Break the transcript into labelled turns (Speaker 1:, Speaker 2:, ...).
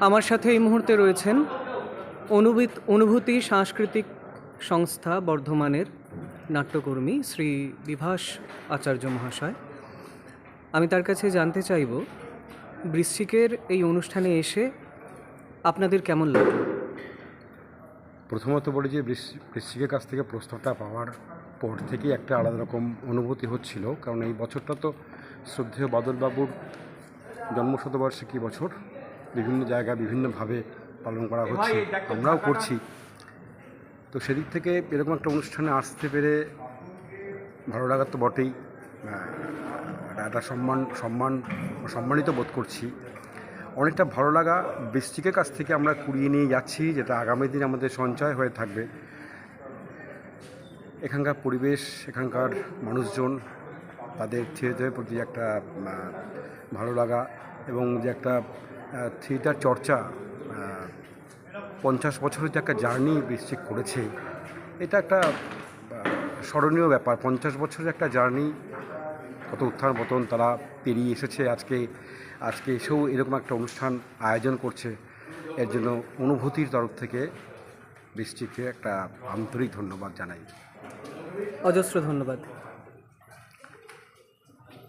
Speaker 1: আমার সাথে এই মুহূর্তে রয়েছেন অনুবিত, অনুভূতি সাংস্কৃতিক সংস্থা বর্ধমানের নাট্যকর্মী শ্রী বিভাস আচার্য মহাশয়। আমি তার কাছে জানতে চাইব, বৃশ্চিকের এই অনুষ্ঠানে এসে আপনাদের কেমন লাগল?
Speaker 2: প্রথমত বলি যে বৃশ- বৃশ্চিকের কাছ থেকে প্রস্তাবটা পাওয়ার পর থেকেই একটা আলাদা রকম অনুভূতি হচ্ছিল। কারণ এই বছরটা তো শ্রদ্ধেয় বাদলবাবুর জন্মশতবার্ষিকী বছর। বিভিন্ন জায়গায় বিভিন্নভাবে পালন করা হচ্ছে। আমরাও করছি। তো সেদিক থেকে এরকম একটা অনুষ্ঠানে আসতে পেরে ভালো লাগার তো বটেই। একটা সম্মান সম্মান সম্মানিত বোধ করছি। অনেকটা ভালো লাগা বৃষ্টিকের কাছ থেকে আমরা কুড়িয়ে নিয়ে যাচ্ছি যেটা আগামী দিন আমাদের সঞ্চয় হয়ে থাকবে। এখানকার পরিবেশ এখানকার মানুষজন তাদের থিয়েটারের প্রতি একটা ভালো লাগা এবং যে একটা থিয়েটার চর্চা পঞ্চাশ বছরের যে একটা জার্নি বৃশ্চিক করেছে, এটা একটা স্মরণীয় ব্যাপার। পঞ্চাশ বছরের একটা জার্নি, কত উত্থান পতন তারা পেরিয়ে এসেছে আজকে আজকে এসেও এরকম একটা অনুষ্ঠান আয়োজন করছে। এর জন্য অনুভূতির তরফ থেকে বৃষ্টিকে একটা আন্তরিক ধন্যবাদ জানাই।
Speaker 1: অজস্র ধন্যবাদ।